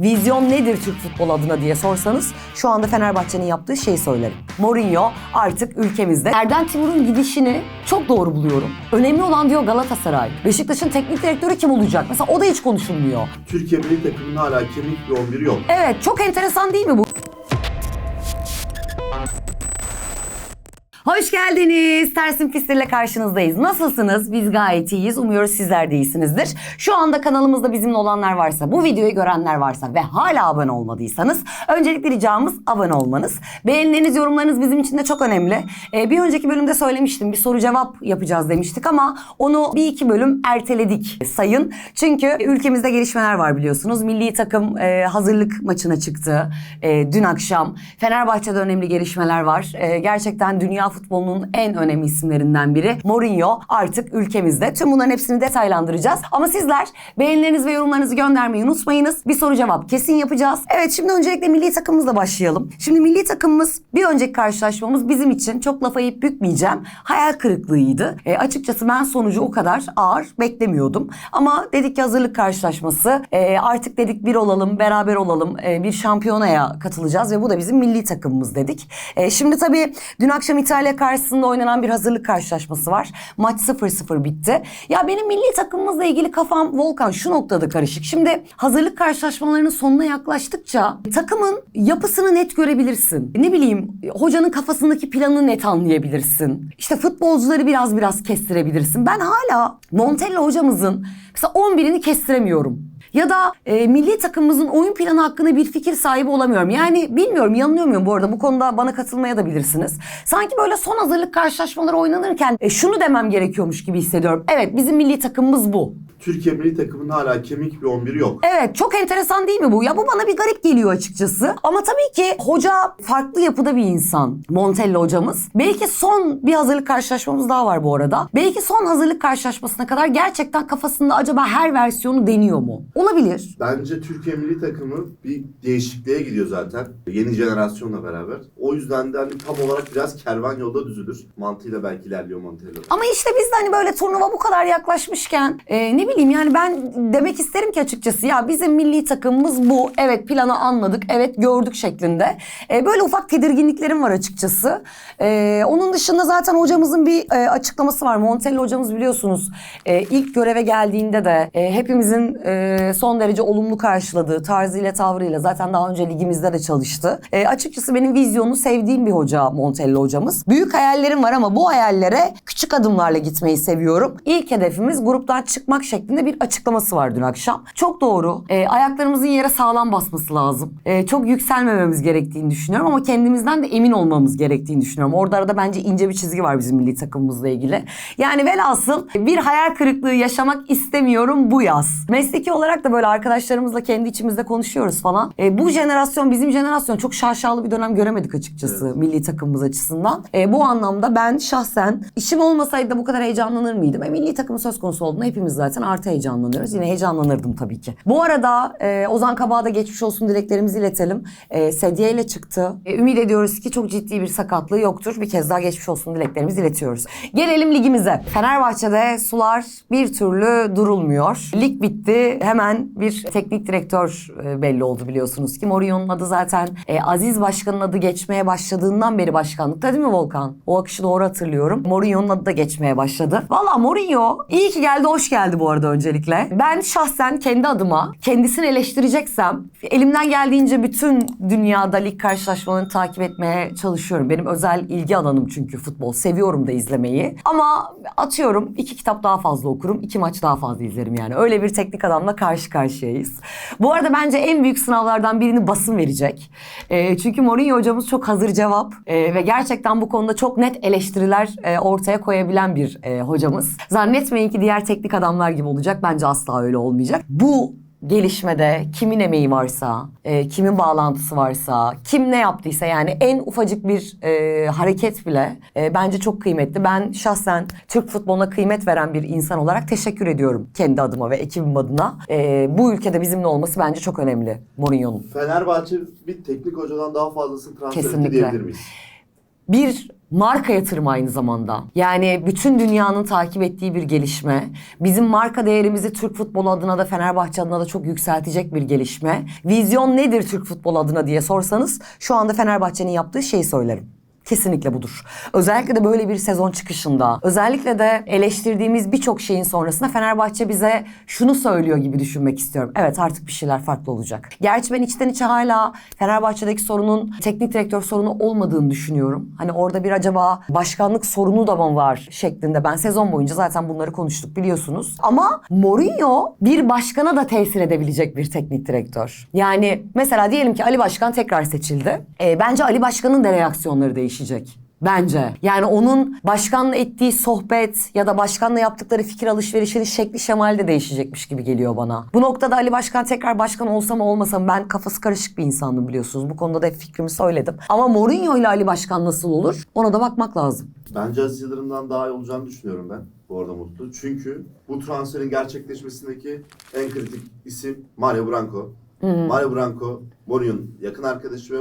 vizyon nedir Türk futbol adına diye sorsanız şu anda Fenerbahçe'nin yaptığı şeyi söylerim. Mourinho artık ülkemizde. Erden Timur'un gidişini çok doğru buluyorum. Önemli olan diyor Galatasaray. Beşiktaş'ın teknik direktörü kim olacak? Mesela o da hiç konuşulmuyor. Türkiye milli takımının hala kemik bir 11'i yok. Evet çok enteresan değil mi bu? Hoş geldiniz. Tersin Fistir'le karşınızdayız. Nasılsınız? Biz gayet iyiyiz. Umuyoruz sizler de iyisinizdir. Şu anda kanalımızda bizimle olanlar varsa, bu videoyu görenler varsa ve hala abone olmadıysanız öncelikle ricamız abone olmanız. Beğenileriniz, yorumlarınız bizim için de çok önemli. Ee, bir önceki bölümde söylemiştim. Bir soru cevap yapacağız demiştik ama onu bir iki bölüm erteledik sayın. Çünkü ülkemizde gelişmeler var biliyorsunuz. Milli takım e, hazırlık maçına çıktı e, dün akşam. Fenerbahçe'de önemli gelişmeler var. E, gerçekten dünya futbolunun en önemli isimlerinden biri. Mourinho artık ülkemizde. Tüm bunların hepsini detaylandıracağız. Ama sizler beğenilerinizi ve yorumlarınızı göndermeyi unutmayınız. Bir soru cevap kesin yapacağız. Evet şimdi öncelikle milli takımımızla başlayalım. Şimdi milli takımımız bir önceki karşılaşmamız bizim için çok lafa yiyip bükmeyeceğim. Hayal kırıklığıydı. E, açıkçası ben sonucu o kadar ağır beklemiyordum. Ama dedik ki hazırlık karşılaşması. E, artık dedik bir olalım, beraber olalım. E, bir şampiyonaya katılacağız ve bu da bizim milli takımımız dedik. E, şimdi tabii dün akşam İtalya karşısında oynanan bir hazırlık karşılaşması var. Maç 0-0 bitti. Ya benim milli takımımızla ilgili kafam Volkan şu noktada karışık. Şimdi hazırlık karşılaşmalarının sonuna yaklaştıkça takımın yapısını net görebilirsin. Ne bileyim hocanın kafasındaki planı net anlayabilirsin. İşte futbolcuları biraz biraz kestirebilirsin. Ben hala Montella hocamızın mesela 11'ini kestiremiyorum. Ya da e, milli takımımızın oyun planı hakkında bir fikir sahibi olamıyorum. Yani bilmiyorum yanılıyor muyum bu arada bu konuda bana katılmaya da bilirsiniz. Sanki böyle son hazırlık karşılaşmaları oynanırken e, şunu demem gerekiyormuş gibi hissediyorum. Evet bizim milli takımımız bu. Türkiye milli takımının hala kemik bir 11'i yok. Evet çok enteresan değil mi bu? Ya bu bana bir garip geliyor açıkçası. Ama tabii ki hoca farklı yapıda bir insan. Montella hocamız. Belki son bir hazırlık karşılaşmamız daha var bu arada. Belki son hazırlık karşılaşmasına kadar gerçekten kafasında acaba her versiyonu deniyor mu? Olabilir. Bence Türkiye milli takımı bir değişikliğe gidiyor zaten. Yeni jenerasyonla beraber. O yüzden de hani tam olarak biraz kervan yolda düzülür. Mantığıyla belki ilerliyor Montella. Ama işte biz de hani böyle turnuva bu kadar yaklaşmışken e, ne bileyim yani ben demek isterim ki açıkçası ya bizim milli takımımız bu. Evet planı anladık, evet gördük şeklinde. E, böyle ufak tedirginliklerim var açıkçası. E, onun dışında zaten hocamızın bir e, açıklaması var. Montella hocamız biliyorsunuz e, ilk göreve geldiğinde de e, hepimizin e, son derece olumlu karşıladığı tarzıyla tavrıyla zaten daha önce ligimizde de çalıştı. E, açıkçası benim vizyonu sevdiğim bir hoca Montella hocamız. Büyük hayallerim var ama bu hayallere küçük adımlarla gitmeyi seviyorum. İlk hedefimiz gruptan çıkmak şeklinde bir açıklaması var dün akşam. Çok doğru. E, ayaklarımızın yere sağlam basması lazım. E, çok yükselmememiz gerektiğini düşünüyorum ama kendimizden de emin olmamız gerektiğini düşünüyorum. Orada arada bence ince bir çizgi var bizim milli takımımızla ilgili. Yani velhasıl bir hayal kırıklığı yaşamak istemiyorum bu yaz. Mesleki olarak da böyle arkadaşlarımızla kendi içimizde konuşuyoruz falan. E, bu jenerasyon bizim jenerasyon çok şaşalı bir dönem göremedik açıkçası Evet. milli takımımız açısından. E, bu anlamda ben şahsen işim olmasaydı da bu kadar heyecanlanır mıydım? E, milli takım söz konusu olduğunda hepimiz zaten artı heyecanlanıyoruz. Yine heyecanlanırdım tabii ki. Bu arada e, Ozan Kabak'a da geçmiş olsun dileklerimizi iletelim. E, sedye ile çıktı. E, ümit ediyoruz ki çok ciddi bir sakatlığı yoktur. Bir kez daha geçmiş olsun dileklerimizi iletiyoruz. Gelelim ligimize. Fenerbahçe'de sular bir türlü durulmuyor. Lig bitti. Hemen bir teknik direktör e, belli oldu biliyorsunuz ki. Mourinho'nun adı zaten e, Aziz Başkan'ın adı geçmeye başladığından beri başkanlıkta değil mi Volkan? O akışı doğru hatırlıyorum. Mourinho'nun adı da geçmeye başladı. Valla Mourinho iyi ki geldi, hoş geldi bu arada öncelikle. Ben şahsen kendi adıma kendisini eleştireceksem elimden geldiğince bütün dünyada lig karşılaşmalarını takip etmeye çalışıyorum. Benim özel ilgi alanım çünkü futbol. Seviyorum da izlemeyi. Ama atıyorum iki kitap daha fazla okurum, iki maç daha fazla izlerim yani. Öyle bir teknik adamla karşı karşıyayız. Bu arada bence en büyük sınavlardan birini basın verecek. E, çünkü Mourinho hocamız çok hazır cevap e, ve gerçekten bu konuda çok net eleştiriler e, ortaya koyabilen bir e, hocamız. Zannetmeyin ki diğer teknik adamlar gibi olacak. Bence asla öyle olmayacak. Bu gelişmede kimin emeği varsa, e, kimin bağlantısı varsa, kim ne yaptıysa yani en ufacık bir e, hareket bile e, bence çok kıymetli. Ben şahsen Türk futboluna kıymet veren bir insan olarak teşekkür ediyorum kendi adıma ve ekibim adına. E, bu ülkede bizimle olması bence çok önemli Mourinho'nun. Fenerbahçe bir teknik hocadan daha fazlasını transfer etti Kesinlikle. diyebilir miyiz? bir marka yatırımı aynı zamanda. Yani bütün dünyanın takip ettiği bir gelişme. Bizim marka değerimizi Türk futbolu adına da Fenerbahçe adına da çok yükseltecek bir gelişme. Vizyon nedir Türk futbolu adına diye sorsanız şu anda Fenerbahçe'nin yaptığı şeyi söylerim. Kesinlikle budur. Özellikle de böyle bir sezon çıkışında, özellikle de eleştirdiğimiz birçok şeyin sonrasında Fenerbahçe bize şunu söylüyor gibi düşünmek istiyorum. Evet artık bir şeyler farklı olacak. Gerçi ben içten içe hala Fenerbahçe'deki sorunun teknik direktör sorunu olmadığını düşünüyorum. Hani orada bir acaba başkanlık sorunu da mı var şeklinde. Ben sezon boyunca zaten bunları konuştuk biliyorsunuz. Ama Mourinho bir başkana da tesir edebilecek bir teknik direktör. Yani mesela diyelim ki Ali Başkan tekrar seçildi. Ee, bence Ali Başkan'ın da reaksiyonları değişecek. Bence. Yani onun başkanla ettiği sohbet ya da başkanla yaptıkları fikir alışverişinin şekli şemali de değişecekmiş gibi geliyor bana. Bu noktada Ali Başkan tekrar başkan olsa mı olmasa mı ben kafası karışık bir insandım biliyorsunuz. Bu konuda da hep fikrimi söyledim. Ama Mourinho ile Ali Başkan nasıl olur ona da bakmak lazım. Bence Aziz Yıldırım'dan daha iyi olacağını düşünüyorum ben bu arada Mutlu. Çünkü bu transferin gerçekleşmesindeki en kritik isim Mario Branco. Mario Branco, Mourinho'nun yakın arkadaşı ve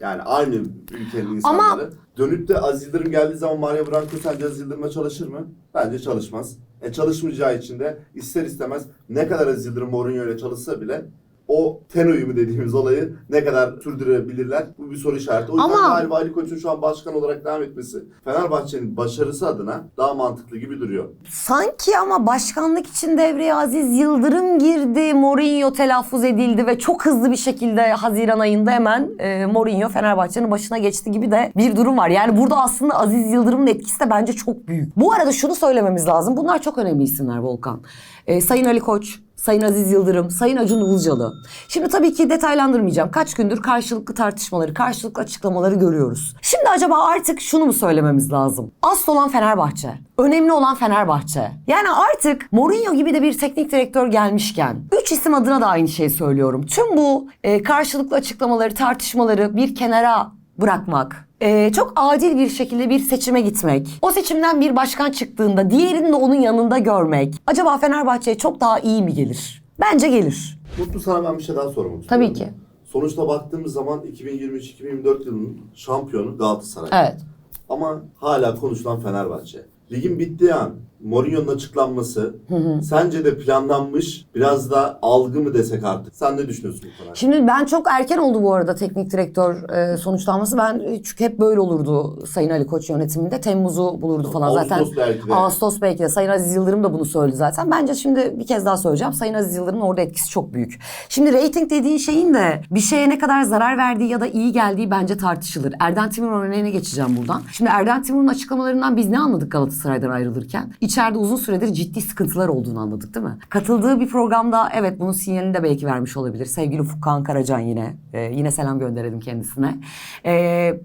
yani aynı ülkenin insanları. Dönüp de Aziz Yıldırım geldiği zaman Mario Branco sence Aziz Yıldırım'la çalışır mı? Bence çalışmaz. E çalışmayacağı için de ister istemez ne kadar Aziz Yıldırım Mourinho ile çalışsa bile o ten uyumu dediğimiz olayı ne kadar sürdürebilirler? Bu bir soru işareti. O yüzden Ama- galiba Ali Koç'un şu an başkan olarak devam etmesi Fenerbahçe'nin başarısı adına daha mantıklı gibi duruyor. Sanki ama başkanlık için devreye Aziz Yıldırım girdi. Mourinho telaffuz edildi ve çok hızlı bir şekilde Haziran ayında hemen e, Mourinho Fenerbahçe'nin başına geçti gibi de bir durum var. Yani burada aslında Aziz Yıldırım'ın etkisi de bence çok büyük. Bu arada şunu söylememiz lazım. Bunlar çok önemli isimler Volkan. E, Sayın Ali Koç, Sayın Aziz Yıldırım, Sayın Acun Ilıcalı. Şimdi tabii ki detaylandırmayacağım. Kaç gündür karşılıklı tartışmaları, karşılıklı açıklamaları görüyoruz. Şimdi acaba artık şunu mu söylememiz lazım? Asıl olan Fenerbahçe. Önemli olan Fenerbahçe. Yani artık Mourinho gibi de bir teknik direktör gelmişken, üç isim adına da aynı şeyi söylüyorum. Tüm bu e, karşılıklı açıklamaları, tartışmaları bir kenara bırakmak. e, çok adil bir şekilde bir seçime gitmek. O seçimden bir başkan çıktığında diğerini de onun yanında görmek. Acaba Fenerbahçe'ye çok daha iyi mi gelir? Bence gelir. Mutlu sana ben bir şey daha sormak istiyorum. Tabii ki. Sonuçta baktığımız zaman 2023-2024 yılının şampiyonu Galatasaray. Evet. Ama hala konuşulan Fenerbahçe. Ligin bittiği an Mourinho'nun açıklanması sence de planlanmış biraz da algı mı desek artık? Sen ne düşünüyorsun bu konu hakkında? Şimdi ben çok erken oldu bu arada teknik direktör e, sonuçlanması. Ben çünkü hep böyle olurdu Sayın Ali Koç yönetiminde. Temmuz'u bulurdu falan zaten. Ağustos belki de. Ağustos belki de. Sayın Aziz Yıldırım da bunu söyledi zaten. Bence şimdi bir kez daha söyleyeceğim. Sayın Aziz Yıldırım'ın orada etkisi çok büyük. Şimdi reyting dediğin şeyin de bir şeye ne kadar zarar verdiği ya da iyi geldiği bence tartışılır. Erden Timur örneğine geçeceğim buradan. Şimdi Erden Timur'un açıklamalarından biz ne anladık Galatasaray'dan ayrılırken? İçeride uzun süredir ciddi sıkıntılar olduğunu anladık değil mi? Katıldığı bir programda evet bunun sinyalini de belki vermiş olabilir. Sevgili Furkan Karacan yine. Ee, yine selam gönderelim kendisine. Ee,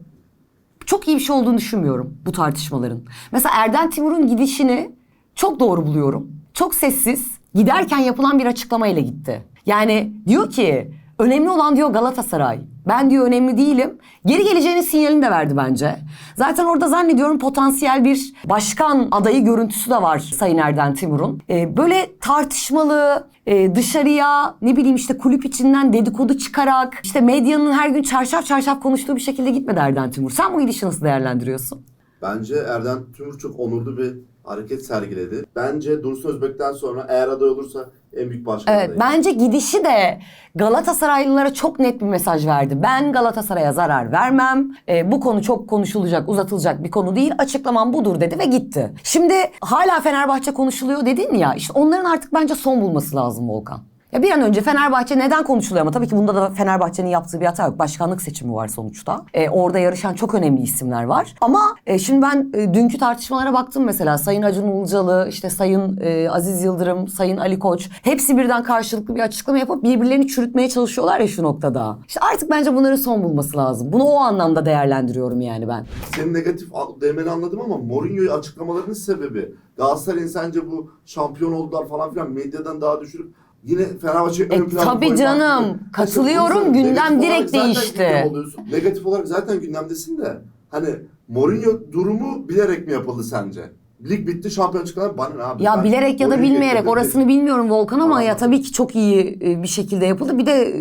çok iyi bir şey olduğunu düşünmüyorum bu tartışmaların. Mesela Erden Timur'un gidişini çok doğru buluyorum. Çok sessiz, giderken yapılan bir açıklamayla gitti. Yani diyor ki önemli olan diyor Galatasaray. Ben diyor önemli değilim. Geri geleceğinin sinyalini de verdi bence. Zaten orada zannediyorum potansiyel bir başkan adayı görüntüsü de var Sayın Erden Timur'un. Ee, böyle tartışmalı, e, dışarıya ne bileyim işte kulüp içinden dedikodu çıkarak işte medyanın her gün çarşaf çarşaf konuştuğu bir şekilde gitmedi Erden Timur. Sen bu gidişi nasıl değerlendiriyorsun? Bence Erden Tümür çok onurlu bir hareket sergiledi. Bence Dursun Özbek'ten sonra eğer aday olursa en büyük başkan Evet adayı. bence gidişi de Galatasaraylılara çok net bir mesaj verdi. Ben Galatasaray'a zarar vermem. E, bu konu çok konuşulacak, uzatılacak bir konu değil. Açıklamam budur dedi ve gitti. Şimdi hala Fenerbahçe konuşuluyor dedin ya. İşte onların artık bence son bulması lazım Volkan. Ya bir an önce Fenerbahçe neden konuşuluyor ama tabii ki bunda da Fenerbahçe'nin yaptığı bir hata yok. Başkanlık seçimi var sonuçta. E, orada yarışan çok önemli isimler var. Ama e, şimdi ben e, dünkü tartışmalara baktım mesela. Sayın Acun Ilıcalı, işte Sayın e, Aziz Yıldırım, Sayın Ali Koç. Hepsi birden karşılıklı bir açıklama yapıp birbirlerini çürütmeye çalışıyorlar ya şu noktada. İşte artık bence bunların son bulması lazım. Bunu o anlamda değerlendiriyorum yani ben. Senin negatif demeni anladım ama Mourinho'yu açıklamalarının sebebi Galatasaray'ın sence bu şampiyon oldular falan filan medyadan daha düşürüp yine Fenerbahçe ön E, plana tabii koymak canım. Katılıyorum. Mesela Gündem negatif olarak direkt zaten değişti. oluyorsun. Negatif olarak zaten gündemdesin de hani Mourinho durumu bilerek mi yapıldı sence? Lig bitti şampiyon çıkan bana ne abi? Ya Ben bilerek ya da Mourinho bilmeyerek getirdim. orasını bilmiyorum Volkan ama ya tabii ki çok iyi e, bir şekilde yapıldı. Bir de e,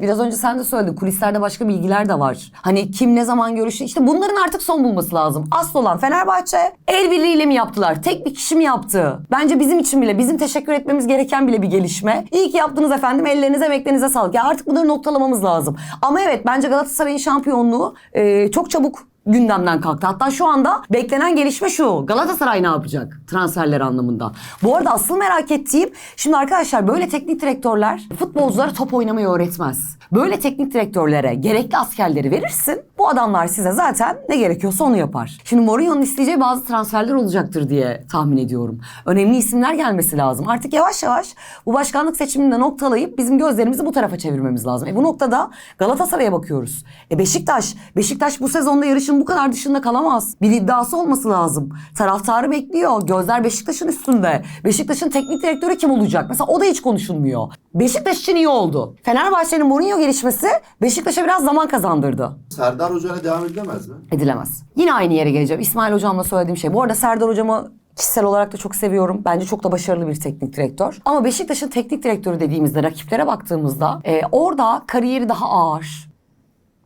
biraz önce sen de söyledin kulislerde başka bilgiler de var. Hani kim ne zaman görüştü işte bunların artık son bulması lazım. Asıl olan Fenerbahçe el birliğiyle mi yaptılar? Tek bir kişi mi yaptı? Bence bizim için bile bizim teşekkür etmemiz gereken bile bir gelişme. İyi ki yaptınız efendim ellerinize emeklerinize sağlık. Ya artık bunları noktalamamız lazım. Ama evet bence Galatasaray'ın şampiyonluğu e, çok çabuk gündemden kalktı. Hatta şu anda beklenen gelişme şu. Galatasaray ne yapacak transferler anlamında? Bu arada asıl merak ettiğim şimdi arkadaşlar böyle teknik direktörler futbolculara top oynamayı öğretmez. Böyle teknik direktörlere gerekli askerleri verirsin. Bu adamlar size zaten ne gerekiyorsa onu yapar. Şimdi Mourinho'nun isteyeceği bazı transferler olacaktır diye tahmin ediyorum. Önemli isimler gelmesi lazım. Artık yavaş yavaş bu başkanlık seçiminde noktalayıp bizim gözlerimizi bu tarafa çevirmemiz lazım. E bu noktada Galatasaray'a bakıyoruz. E Beşiktaş, Beşiktaş bu sezonda yarışın bu kadar dışında kalamaz. Bir iddiası olması lazım. Taraftarı bekliyor. Gözler Beşiktaş'ın üstünde. Beşiktaş'ın teknik direktörü kim olacak? Mesela o da hiç konuşulmuyor. Beşiktaş için iyi oldu. Fenerbahçe'nin Mourinho gelişmesi Beşiktaş'a biraz zaman kazandırdı. Serdar Hoca'yla devam edilemez mi? Edilemez. Yine aynı yere geleceğim. İsmail Hocam'la söylediğim şey. Bu arada Serdar Hocam'ı kişisel olarak da çok seviyorum. Bence çok da başarılı bir teknik direktör. Ama Beşiktaş'ın teknik direktörü dediğimizde, rakiplere baktığımızda e, orada kariyeri daha ağır,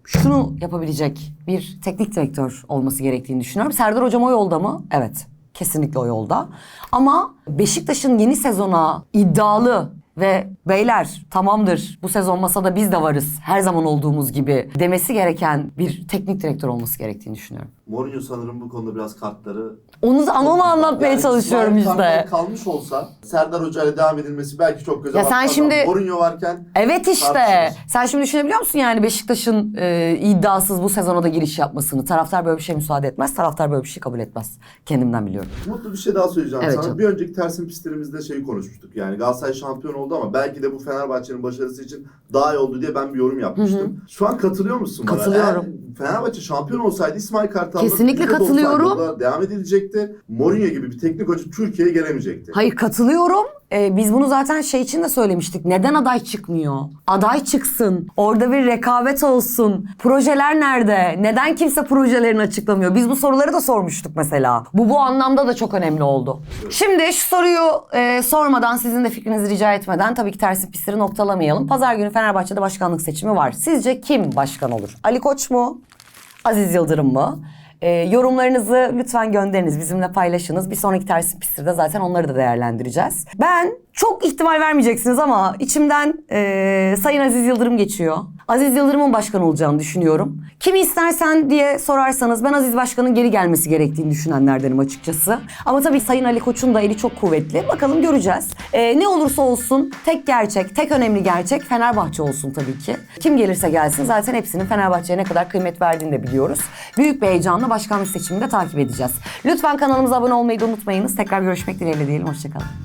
şunu yapabilecek bir teknik direktör olması gerektiğini düşünüyorum. Serdar Hocam o yolda mı? Evet. Kesinlikle o yolda. Ama Beşiktaş'ın yeni sezona iddialı ve beyler tamamdır bu sezon masada biz de varız her zaman olduğumuz gibi demesi gereken bir teknik direktör olması gerektiğini düşünüyorum. Mourinho sanırım bu konuda biraz kartları... Onu da onu anlatmaya Yani çalışıyorum İsmail Kartal işte. kalmış olsa Serdar Hoca'yla devam edilmesi belki çok göze Ya sen şimdi- ama Mourinho varken Evet işte. Tartışılır. Sen şimdi düşünebiliyor musun yani Beşiktaş'ın e, iddiasız bu sezona da giriş yapmasını? Taraftar böyle bir şey müsaade etmez. Taraftar böyle bir şey kabul etmez. Kendimden biliyorum. mutlu bir şey daha söyleyeceğim Evet sana. canım. Bir önceki tersin pistlerimizde şeyi konuşmuştuk. Yani Galatasaray şampiyon oldu ama belki de bu Fenerbahçe'nin başarısı için daha iyi oldu diye ben bir yorum yapmıştım. Şu an katılıyor musun bana? Katılıyorum. Eğer Fenerbahçe şampiyon olsaydı İsmail Kartal'da Kesinlikle %90 katılıyorum. devam edilecekti. Mourinho gibi bir teknik hoca Türkiye'ye gelemeyecekti. Hayır katılıyorum. Ee, biz bunu zaten şey için de söylemiştik. Neden aday çıkmıyor? Aday çıksın. Orada bir rekabet olsun. Projeler nerede? Neden kimse projelerini açıklamıyor? Biz bu soruları da sormuştuk mesela. Bu bu anlamda da çok önemli oldu. Şimdi şu soruyu e, sormadan sizin de fikrinizi rica etmeden tabii ki tersi pisleri noktalamayalım. Pazar günü Fenerbahçe'de başkanlık seçimi var. Sizce kim başkan olur? Ali Koç mu? Aziz Yıldırım mı? Ee, yorumlarınızı lütfen gönderiniz, bizimle paylaşınız. Bir sonraki tersi pistirde zaten onları da değerlendireceğiz. Ben çok ihtimal vermeyeceksiniz ama içimden ee, Sayın Aziz Yıldırım geçiyor. Aziz Yıldırım'ın başkan olacağını düşünüyorum. Kimi istersen diye sorarsanız ben Aziz Başkan'ın geri gelmesi gerektiğini düşünenlerdenim açıkçası. Ama tabii Sayın Ali Koç'un da eli çok kuvvetli. Bakalım göreceğiz. Ee, ne olursa olsun tek gerçek, tek önemli gerçek Fenerbahçe olsun tabii ki. Kim gelirse gelsin zaten hepsinin Fenerbahçe'ye ne kadar kıymet verdiğini de biliyoruz. Büyük bir heyecanla başkanlık seçimini de takip edeceğiz. Lütfen kanalımıza abone olmayı da unutmayınız. Tekrar görüşmek dileğiyle diyelim. Hoşçakalın.